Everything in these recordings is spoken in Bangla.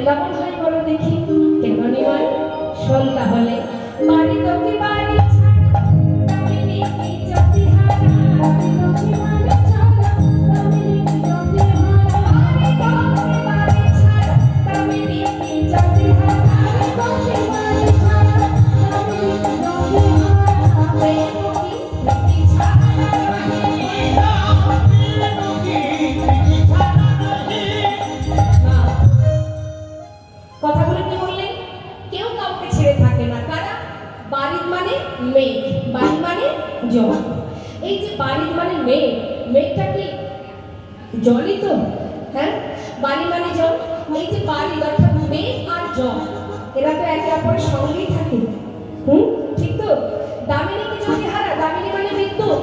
কেমন হয় বলো দেখি কেমনই হয়। শোন তাহলে। বাড়ি তোকে বাড়ি ছাড়া দামিনী মেঘ, বাড়ি মানে জল। এই যে বাড়ির মানে মেঘ, মেঘটা কি জলই তো? হ্যাঁ? বাড়ি মানে জল। এই যে বাড়ি অর্থাৎ মেঘ আর জল, এরা তো একে অপরের সঙ্গেই থাকে। হুম? ঠিক তো? দামিনী কি যদি হারা দামিনী মানে বিদ্যুৎ।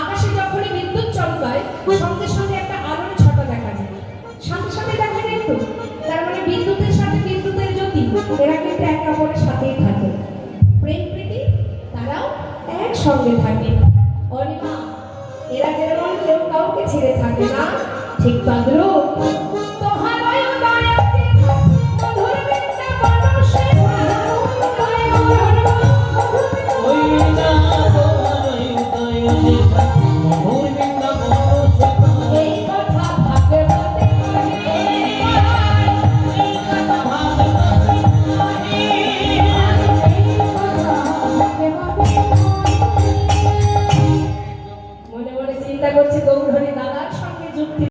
আকাশে যখনই বিদ্যুৎ চমকায়, সঙ্গে সঙ্গে একটা আলোর ছটা দেখা যায়। সাথে সাথে দেখা যায় তো? তার মানে বিদ্যুতের সাথে বিদ্যুতের জ্যোতি, এরা কিন্তু একে অপরের সাথেই থাকে। একসঙ্গে থাকে। অনিমা এরা যেমন কেউ কাউকে ছেড়ে থাকে না। ঠিক তদ্রুপ চিন্তা করছি গৌরহরি দাদার সঙ্গে যুক্তি